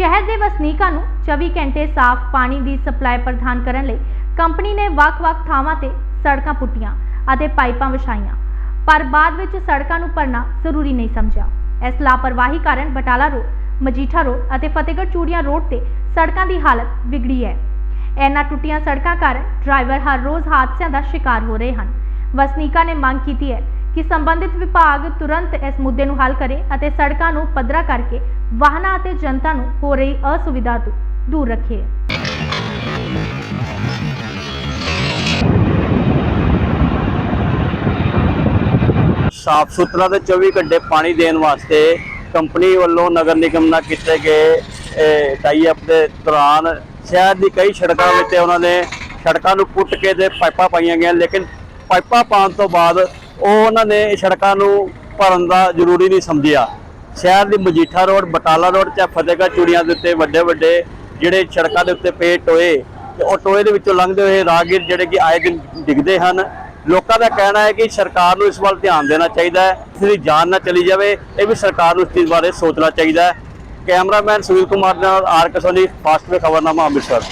ਸ਼ਹਿਰ ਦੇ ਵਸਨੀਕਾਂ ਨੂੰ 24 ਘੰਟੇ ਸਾਫ਼ ਪਾਣੀ ਦੀ ਸਪਲਾਈ ਪ੍ਰਦਾਨ ਕਰਨ ਲਈ ਕੰਪਨੀ ਨੇ ਵੱਖ-ਵੱਖ ਥਾਵਾਂ ਤੇ ਸੜਕਾਂ ਪੁੱਟੀਆਂ ਅਤੇ ਪਾਈਪਾਂ ਵਿਛਾਈਆਂ, ਪਰ ਬਾਅਦ ਵਿੱਚ ਸੜਕਾਂ ਨੂੰ ਭਰਨਾ ਜ਼ਰੂਰੀ ਨਹੀਂ ਸਮਝਿਆ। ਇਸ ਲਾਪਰਵਾਹੀ ਕਾਰਨ ਬਟਾਲਾ ਰੋਡ, ਮਜੀਠਾ ਰੋਡ ਅਤੇ ਫਤਿਹਗੜ੍ਹ ਚੂੜੀਆਂ ਰੋਡ ਤੇ ਸੜਕਾਂ ਦੀ ਹਾਲਤ ਵਿਗੜੀ ਹੈ। ਇਹਨਾਂ ਟੁੱਟੀਆਂ ਸੜਕਾਂ ਕਾਰਨ ਡਰਾਈਵਰ ਹਰ ਰੋਜ਼ ਹਾਦਸਿਆਂ ਦਾ ਸ਼ਿਕਾਰ ਹੋ ਰਹੇ ਹਨ। ਵਸਨੀਕਾਂ ਨੇ ਮੰਗ ਕੀਤੀ ਹੈ ਕਿ ਸੰਬੰਧਿਤ ਵਿਭਾਗ ਤੁਰੰਤ ਇਸ ਮੁੱਦੇ ਨੂੰ ਹੱਲ ਕਰੇ ਅਤੇ ਸੜਕਾਂ ਨੂੰ ਪੱਧਰਾ ਕਰਕੇ ਵਾਹਨਾਂ ਅਤੇ ਜਨਤਾ ਨੂੰ ਹੋ ਰਹੀ ਅਸੁਵਿਧਾ ਤੋਂ ਦੂਰ ਰੱਖੇ। ਸਾਫ਼ ਸੁਥਰਾ ਤੇ 24 ਘੰਟੇ ਪਾਣੀ ਦੇਣ ਵਾਸਤੇ ਕੰਪਨੀ ਵੱਲੋਂ ਨਗਰ ਨਿਗਮ ਨਾਲ ਕੀਤੇ ਗਏ ਟਾਈ ਅਪ ਦੇ ਦੌਰਾਨ ਸ਼ਹਿਰ ਦੀ ਕਈ ਸੜਕਾਂ ਵਿੱਚ ਉਹਨਾਂ ਨੇ ਸੜਕਾਂ ਨੂੰ ਪੁੱਟ ਕੇ ਤੇ ਪਾਈਪਾਂ ਪਾਈਆਂ ਗਈਆਂ, ਲੇਕਿਨ ਪਾਈਪਾਂ ਪਾਉਣ ਤੋਂ ਬਾਅਦ ਉਹ ਉਹਨਾਂ ਨੇ ਸੜਕਾਂ ਨੂੰ ਭਰਨ ਦਾ ਜ਼ਰੂਰੀ ਨਹੀਂ ਸਮਝਿਆ। ਸ਼ਹਿਰ ਦੀ ਮਜੀਠਾ ਰੋਡ, ਬਟਾਲਾ ਰੋਡ ਤੇ ਫਤਿਹਗੜ੍ਹ ਚੂੜੀਆਂ ਦੇ ਉੱਤੇ ਵੱਡੇ ਵੱਡੇ ਜਿਹੜੇ ਸੜਕਾਂ ਦੇ ਉੱਤੇ ਪਏ ਟੋਏ, ਤੇ ਉਹ ਟੋਏ ਦੇ ਵਿੱਚੋਂ ਲੰਘਦੇ ਹੋਏ ਰਾਹਗੀਰ ਜਿਹੜੇ ਕਿ ਆਏ ਦਿਨ ਡਿੱਗਦੇ ਹਨ। ਲੋਕਾਂ ਦਾ ਕਹਿਣਾ ਹੈ ਕਿ ਸਰਕਾਰ ਨੂੰ ਇਸ ਵੱਲ ਧਿਆਨ ਦੇਣਾ ਚਾਹੀਦਾ ਹੈ, ਇਸ ਦੀ ਜਾਨ ਨਾ ਚਲੀ ਜਾਵੇ, ਇਹ ਵੀ ਸਰਕਾਰ ਨੂੰ ਇਸ ਚੀਜ਼ ਬਾਰੇ ਸੋਚਣਾ ਚਾਹੀਦਾ ਹੈ। ਕੈਮਰਾਮੈਨ ਸੁਨੀਲ ਕੁਮਾਰ ਦੇ ਨਾਲ R K Soni fast way ਖਬਰਨਾਮਾ Amritsar.